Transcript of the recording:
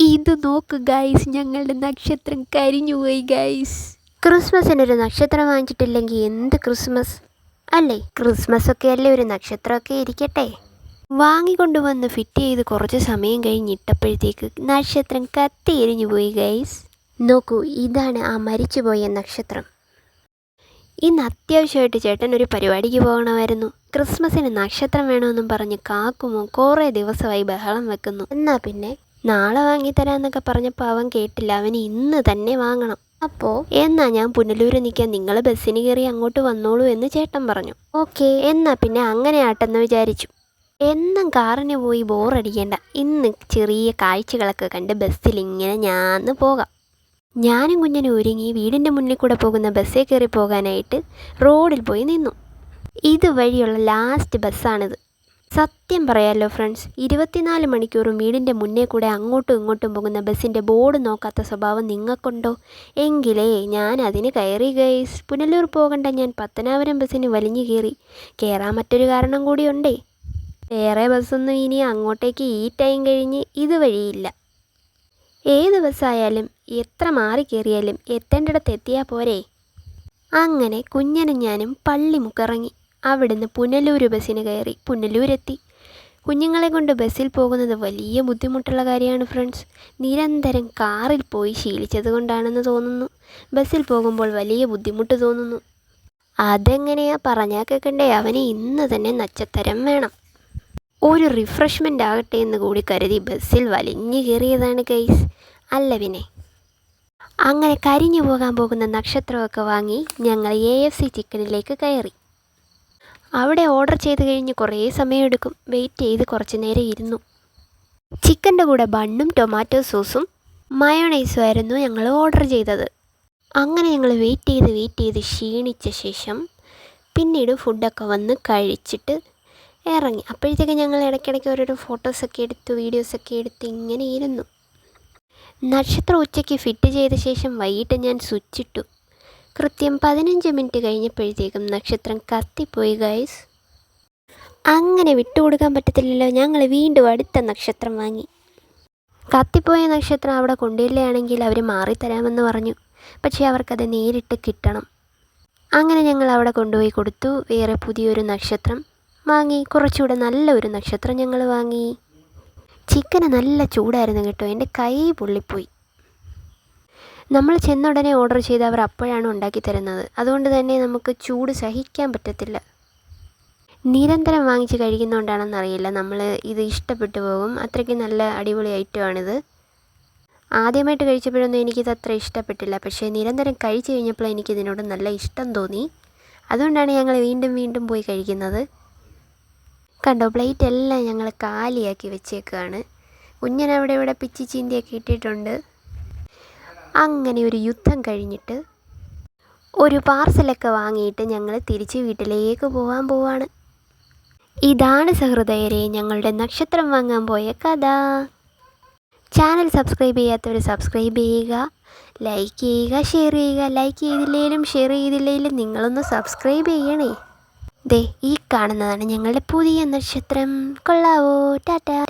ഇത് നോക്ക് ഗൈസ് ഞങ്ങളുടെ നക്ഷത്രം കരിഞ്ഞുപോയി ഗൈസ് ക്രിസ്മസിനൊരു നക്ഷത്രം വാങ്ങിച്ചിട്ടില്ലെങ്കിൽ എന്ത് ക്രിസ്മസ്? അല്ലേ? ക്രിസ്മസ് ഒക്കെ അല്ലേ ഒരു നക്ഷത്രമൊക്കെ ഇരിക്കട്ടെ. വാങ്ങിക്കൊണ്ടുവന്ന് ഫിറ്റ് ചെയ്ത് കുറച്ച് സമയം കഴിഞ്ഞിട്ടപ്പോഴത്തേക്ക് നക്ഷത്രം കത്തി എരിഞ്ഞു പോയി ഗൈസ് നോക്കൂ ഇതാണ് ആ മരിച്ചുപോയ നക്ഷത്രം. ഇന്ന് അത്യാവശ്യമായിട്ട് ചേട്ടൻ ഒരു പരിപാടിക്ക് പോകണമായിരുന്നു. ക്രിസ്മസിന് നക്ഷത്രം വേണമെന്നും പറഞ്ഞ് കാക്കുമോ കുറേ ദിവസമായി ബഹളം വെക്കുന്നു. എന്നാൽ പിന്നെ? നാളെ വാങ്ങിത്തരാന്നൊക്കെ പറഞ്ഞപ്പോൾ അവൻ കേട്ടില്ല. അവന് ഇന്ന് തന്നെ വാങ്ങണം. അപ്പോൾ എന്നാ ഞാൻ പുനലൂർ നിൽക്കാൻ നിങ്ങൾ ബസ്സിന് കയറി അങ്ങോട്ട് വന്നോളൂ എന്ന് ചേട്ടൻ പറഞ്ഞു. ഓക്കെ എന്നാ പിന്നെ അങ്ങനെ ആട്ടെന്ന് വിചാരിച്ചു. എന്നും കാറിന് പോയി ബോറടിക്കേണ്ട. ഇന്ന് ചെറിയ കാഴ്ചകളൊക്കെ കണ്ട് ബസ്സിൽ ഇങ്ങനെ ഞാന്ന് പോകാം. ഞാനും കുഞ്ഞനും ഒരുങ്ങി വീടിന്റെ മുന്നിൽ കൂടെ പോകുന്ന ബസ്സേ കയറി പോകാനായിട്ട് റോഡിൽ പോയി നിന്നു. ഇതുവഴിയുള്ള ലാസ്റ്റ് ബസ്സാണിത്. സത്യം പറയാലോ ഫ്രണ്ട്സ് ഇരുപത്തിനാല് മണിക്കൂറും വീടിന്റെ മുന്നേ കൂടെ അങ്ങോട്ടും ഇങ്ങോട്ടും പോകുന്ന ബസ്സിന്റെ ബോർഡ് നോക്കാത്ത സ്വഭാവം നിങ്ങൾക്കുണ്ടോ? എങ്കിലേ ഞാൻ അതിന് കയറി ഗൈസ് പുനലൂർ പോകണ്ട ഞാൻ പത്തനാപുരം ബസ്സിന് വലിഞ്ഞു കയറി. കയറാൻ മറ്റൊരു കാരണം കൂടിയുണ്ടേ വേറെ ബസ്സൊന്നും ഇനി അങ്ങോട്ടേക്ക് ഈ ടൈം കഴിഞ്ഞ് ഇതുവഴിയില്ല. ഏത് ബസ്സായാലും എത്ര മാറി കയറിയാലും എത്തേണ്ടിടത്ത് എത്തിയാൽ പോരെ. അങ്ങനെ കുഞ്ഞനും ഞാനും പള്ളിമുക്കിറങ്ങി. അവിടുന്ന് പുനലൂർ ബസ്സിന് കയറി പുനലൂരെത്തി. കുഞ്ഞുങ്ങളെ കൊണ്ട് ബസ്സിൽ പോകുന്നത് വലിയ ബുദ്ധിമുട്ടുള്ള കാര്യമാണ് ഫ്രണ്ട്സ്. നിരന്തരം കാറിൽ പോയി ശീലിച്ചത് കൊണ്ടാണെന്ന് തോന്നുന്നു. ബസ്സിൽ പോകുമ്പോൾ വലിയ ബുദ്ധിമുട്ട് തോന്നുന്നു. അതെങ്ങനെയാ പറഞ്ഞാൽ കേൾക്കണ്ടേ അവന് ഇന്ന് തന്നെ നച്ചത്തരം വേണം. ഒരു റിഫ്രഷ്മെന്റ് ആകട്ടെ എന്ന് കൂടി കരുതി ബസ്സിൽ വലിഞ്ഞു കയറിയതാണ് കേസ് അല്ല പിന്നെ. അങ്ങനെ കരിഞ്ഞു പോകാൻ പോകുന്ന നക്ഷത്രമൊക്കെ വാങ്ങി ഞങ്ങൾ എ എഫ് സി ചിക്കനിലേക്ക് കയറി. അവിടെ ഓർഡർ ചെയ്ത് കഴിഞ്ഞ് കുറേ സമയമെടുക്കും. വെയിറ്റ് ചെയ്ത് കുറച്ച് നേരം ഇരുന്നു. ചിക്കന്റെ കൂടെ ബണ്ണും ടൊമാറ്റോ സോസും മയോണൈസും ആയിരുന്നു ഞങ്ങൾ ഓർഡർ ചെയ്തത്. അങ്ങനെ ഞങ്ങൾ വെയിറ്റ് ചെയ്ത് വെയിറ്റ് ചെയ്ത് ക്ഷീണിച്ച ശേഷം പിന്നീട് ഫുഡൊക്കെ വന്ന് കഴിച്ചിട്ട് ഇറങ്ങി. അപ്പോഴത്തേക്ക് ഞങ്ങൾ ഇടയ്ക്കിടയ്ക്ക് ഓരോരോ ഫോട്ടോസൊക്കെ എടുത്ത് വീഡിയോസൊക്കെ എടുത്ത് ഇങ്ങനെ ഇരുന്നു. നക്ഷത്രം ഉച്ചയ്ക്ക് ഫിറ്റ് ചെയ്ത ശേഷം വൈകിട്ട് ഞാൻ സ്വിച്ചിട്ടു കൃത്യം പതിനഞ്ച് മിനിറ്റ് കഴിഞ്ഞപ്പോഴത്തേക്കും നക്ഷത്രം കത്തിപ്പോയി ഗൈസ് അങ്ങനെ വിട്ടുകൊടുക്കാൻ പറ്റത്തില്ലല്ലോ. ഞങ്ങൾ വീണ്ടും അടുത്ത നക്ഷത്രം വാങ്ങി. കത്തിപ്പോയ നക്ഷത്രം അവിടെ കൊണ്ടുവരികയാണെങ്കിൽ അവർ മാറിത്തരാമെന്ന് പറഞ്ഞു. പക്ഷേ അവർക്കത് നേരിട്ട് കിട്ടണം. അങ്ങനെ ഞങ്ങൾ അവിടെ കൊണ്ടുപോയി കൊടുത്തു. വേറെ പുതിയൊരു നക്ഷത്രം വാങ്ങി. കുറച്ചുകൂടെ നല്ല ഒരു നക്ഷത്രം ഞങ്ങൾ വാങ്ങി. ചിക്കന് നല്ല ചൂടായിരുന്നു കേട്ടോ. എന്റെ കൈ പൊള്ളിപ്പോയി. നമ്മൾ ചെന്നുടനെ ഓർഡർ ചെയ്ത് അവർ അപ്പോഴാണ് ഉണ്ടാക്കി തരുന്നത്. അതുകൊണ്ട് തന്നെ നമുക്ക് ചൂട് സഹിക്കാൻ പറ്റത്തില്ല. നിരന്തരം വാങ്ങിച്ച് കഴിക്കുന്നതുകൊണ്ടാണെന്ന് അറിയില്ല. നമ്മൾ ഇത് ഇഷ്ടപ്പെട്ടു പോകും. അത്രയ്ക്ക് നല്ല അടിപൊളി ഐറ്റമാണിത് ആദ്യമായിട്ട് കഴിച്ചപ്പോഴൊന്നും എനിക്കിത് അത്ര ഇഷ്ടപ്പെട്ടില്ല. പക്ഷേ നിരന്തരം കഴിച്ചു കഴിഞ്ഞപ്പോൾ എനിക്കിതിനോട് നല്ല ഇഷ്ടം തോന്നി. അതുകൊണ്ടാണ് ഞങ്ങൾ വീണ്ടും വീണ്ടും പോയി കഴിക്കുന്നത്. കണ്ടോ പ്ലേറ്റ് എല്ലാം ഞങ്ങൾ കാലിയാക്കി വെച്ചേക്കുകയാണ് കുഞ്ഞനവിടെ ഇവിടെ പിച്ചി ചീന്തിയൊക്കെ ഇട്ടിട്ടുണ്ട്. അങ്ങനെ ഒരു യുദ്ധം കഴിഞ്ഞിട്ട് ഒരു പാർസലൊക്കെ വാങ്ങിയിട്ട് ഞങ്ങൾ തിരിച്ച് വീട്ടിലേക്ക് പോകാൻ പോവാണ്. ഇതാണ് സഹൃദയരെ ഞങ്ങളുടെ നക്ഷത്രം വാങ്ങാൻ പോയ കഥ. ചാനൽ സബ്സ്ക്രൈബ് ചെയ്യാത്തവർ സബ്സ്ക്രൈബ് ചെയ്യുക ലൈക്ക് ചെയ്യുക ഷെയർ ചെയ്യുക. ലൈക്ക് ചെയ്തില്ലെങ്കിലും ഷെയർ ചെയ്തില്ലെങ്കിലും നിങ്ങളൊന്ന് സബ്സ്ക്രൈബ് ചെയ്യണേ. ദേ ഈ കാണുന്നതാണ് ഞങ്ങളുടെ പുതിയ നക്ഷത്രം. കൊള്ളാവോ? ടാറ്റ.